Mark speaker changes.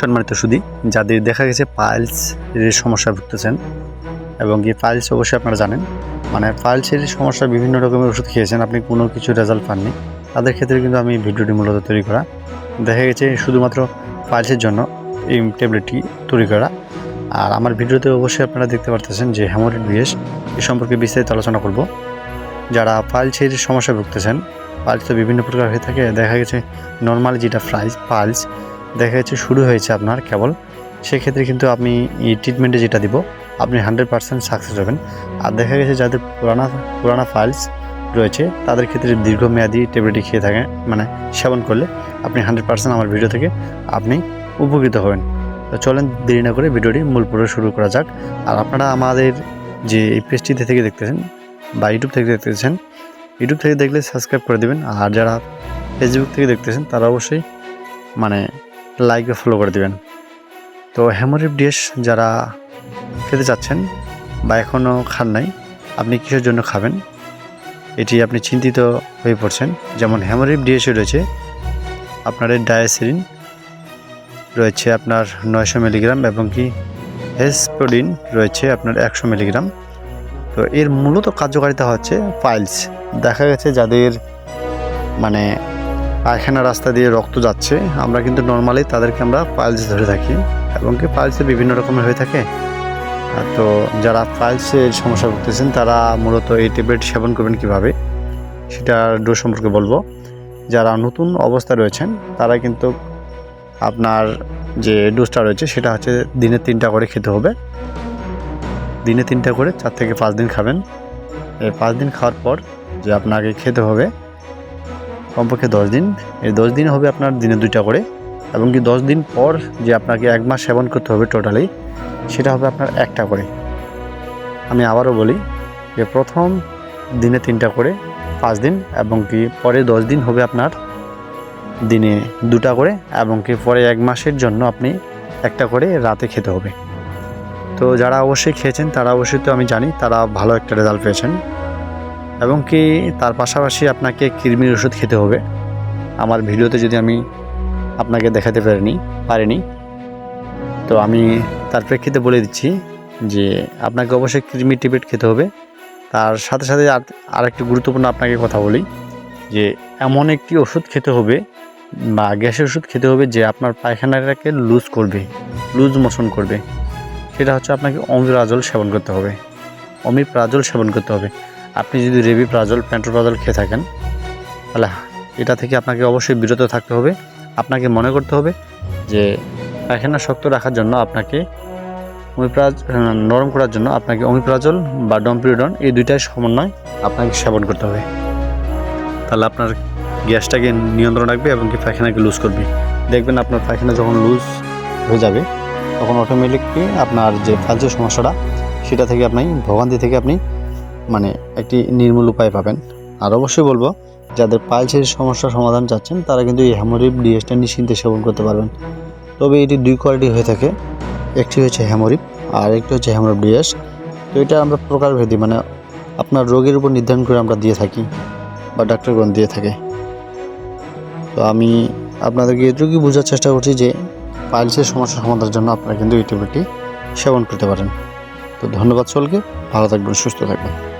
Speaker 1: সম্মানিত সুদী, যাদের দেখা গেছে পাইলস এর সমস্যা ভুগতেছেন, এবং এই পাইলস অবশ্যই আপনারা জানেন। মানে পাইলসের সমস্যা বিভিন্ন রকমের ওষুধ খেয়েছেন, আপনি কোনো কিছু রেজাল্ট পাননি। তাদের ক্ষেত্রে কিন্তু আমি ভিডিওটি মূলত তৈরি করা। দেখা গেছে শুধুমাত্র পাইলসের জন্য এই ট্যাবলেটটি তৈরি করা। আর আমার ভিডিওতে অবশ্যই আপনারা দেখতে পারতেছেন যে হ্যামোরিড বিএস এ সম্পর্কে বিস্তারিত আলোচনা করব। যারা পাইলসের সমস্যা ভুগতেছেন পাইলস তো বিভিন্ন প্রকার হয়ে থাকে। দেখা গেছে নর্মাল যেটা প্রাইস পাইলস দেখা যাচ্ছে শুরু হয়েছে আপনার কেবল। সেক্ষেত্রে কিন্তু আপনি ট্রিটমেন্টে যেটা দিব, আপনি হান্ড্রেড পার্সেন্ট সাকসেস হবেন। আর দেখা গেছে যাদের পুরানা পুরানা ফাইলস রয়েছে, তাদের ক্ষেত্রে দীর্ঘমেয়াদী ট্যাবলেটটি খেয়ে থাকেন মানে সেবন করলে আপনি হান্ড্রেড পার্সেন্ট আমার ভিডিও থেকে আপনি উপকৃত হবেন। তো চলেন দেরি না করে ভিডিওটি মূল পর্ব শুরু করা যাক। আর আপনারা আমাদের যে এই পেজটিতে থেকে দেখতেছেন বা ইউটিউব থেকে দেখতেছেন ইউটিউব থেকে দেখলে সাবস্ক্রাইব করে দেবেন। আর যারা ফেসবুক থেকে দেখতেছেন, তারা অবশ্যই মানে লাইক ও ফলো করে দেবেন। তো হ্যামোরিপ ডিএস যারা খেতে চাচ্ছেন বা এখনও খান নাই, আপনি কিসের জন্য খাবেন? এটি আপনি চিন্তিত হয়ে পড়ছেন। যেমন হ্যামোরিপ ডিএসে রয়েছে আপনার ডায়াসিরিন, রয়েছে আপনার নয়শো মিলিগ্রাম এবং কি হেসপোডিন রয়েছে আপনার একশো মিলিগ্রাম। তো এর মূলত কার্যকারিতা হচ্ছে পাইলস দেখা গেছে যাদের মানে পায়খানা রাস্তা দিয়ে রক্ত যাচ্ছে, আমরা কিন্তু নর্মালি তাদেরকে আমরা পাইলস ধরে থাকি এবং কি পাইলসে বিভিন্ন রকমের হয়ে থাকে। তো যারা পাইলসের সমস্যা ভুগতেছেন, তারা মূলত এই ট্যাবলেট সেবন করবেন কীভাবে, সেটা ডোজ সম্পর্কে বলব। যারা নতুন অবস্থা রয়েছেন, তারা কিন্তু আপনার যে ডোজটা রয়েছে, সেটা হচ্ছে দিনে তিনটা করে খেতে হবে। দিনে তিনটা করে চার থেকে পাঁচ দিন খাবেন। এই পাঁচ দিন খাওয়ার পর যে আপনাকে খেতে হবে কমপক্ষে দশ দিন। এই দশ দিন হবে আপনার দিনে দুইটা করে এবং কি দশ দিন পর যে আপনাকে এক মাস সেবন করতে হবে টোটালি, সেটা হবে আপনার একটা করে। আমি আবারও বলি যে প্রথম দিনে তিনটা করে, পাঁচ দিন এবং কি পরে দশ দিন হবে আপনার দিনে দুটা করে এবং কি পরে এক মাসের জন্য আপনি একটা করে রাতে খেতে হবে। তো যারা অবশ্যই খেয়েছেন, তারা অবশ্যই তো আমি জানি, তারা ভালো একটা রেজাল্ট পেয়েছেন। এবং কি তার পাশাপাশি আপনাকে কৃমির ওষুধ খেতে হবে। আমার ভিডিওতে যদি আমি আপনাকে দেখাতে পারিনি পারিনি, তো আমি তার প্রেক্ষিতে বলে দিচ্ছি যে আপনাকে অবশ্যই কৃমি টিবেট খেতে হবে। তার সাথে সাথে আর, আরেকটি গুরুত্বপূর্ণ আপনাকে কথা বলি যে এমন একটি ওষুধ খেতে হবে বা গ্যাসের ওষুধ খেতে হবে যে আপনার পায়খানাটাকে লুজ করবে, লুজ মোশন করবে। সেটা হচ্ছে আপনাকে অমিপ্রাজল সেবন করতে হবে, অমিপ্রাজল সেবন করতে হবে। আপনি যদি রেবি প্রাজল প্যান্টোপ্রাজল খেয়ে থাকেন তাহলে এটা থেকে আপনাকে অবশ্যই বিরত থাকতে হবে। আপনাকে মনে করতে হবে যে পায়খানা শক্ত রাখার জন্য আপনাকে অমিপ্রাজ নরম করার জন্য আপনাকে অমিপ্রাজল বা ডম্পিরিডন এই দুইটাই সমন্বয় আপনাকে সেবন করতে হবে। তাহলে আপনার গ্যাসটাকে নিয়ন্ত্রণ রাখবে এবং কি পায়খানাকে লুজ করবে। দেখবেন আপনার পায়খানা যখন লুজ হয়ে যাবে, তখন অটোমেটিকলি আপনার যে ফালসের সমস্যাটা, সেটা থেকে আপনি, ভোগান্তি থেকে আপনি মানে একটি নির্মূল উপায় পাবেন। আর অবশ্যই বলব, যাদের পাইলসের সমস্যার সমাধান চাচ্ছেন, তারা কিন্তু এই হ্যামোরিপ ডিএসটা নিশ্চিন্তে সেবন করতে পারবেন। তবে এটি দুই কোয়ালিটি হয়ে থাকে। একটি হচ্ছে হ্যামোরিপ আর একটি হচ্ছে হ্যামোরিপ ডিএস। তো এটা আমরা প্রকারভেদী মানে আপনার রোগের উপর নির্ধারণ করে আমরা দিয়ে থাকি বা ডাক্তারগণ দিয়ে থাকে। তো আমি আপনাদেরকে এটুকুই বোঝার চেষ্টা করছি যে পাইলসের সমস্যা সমাধানের জন্য আপনারা কিন্তু এই ট্যাবলেটটি সেবন করতে পারেন। তো ধন্যবাদ সকলকে, ভালো থাকবেন, সুস্থ থাকবেন।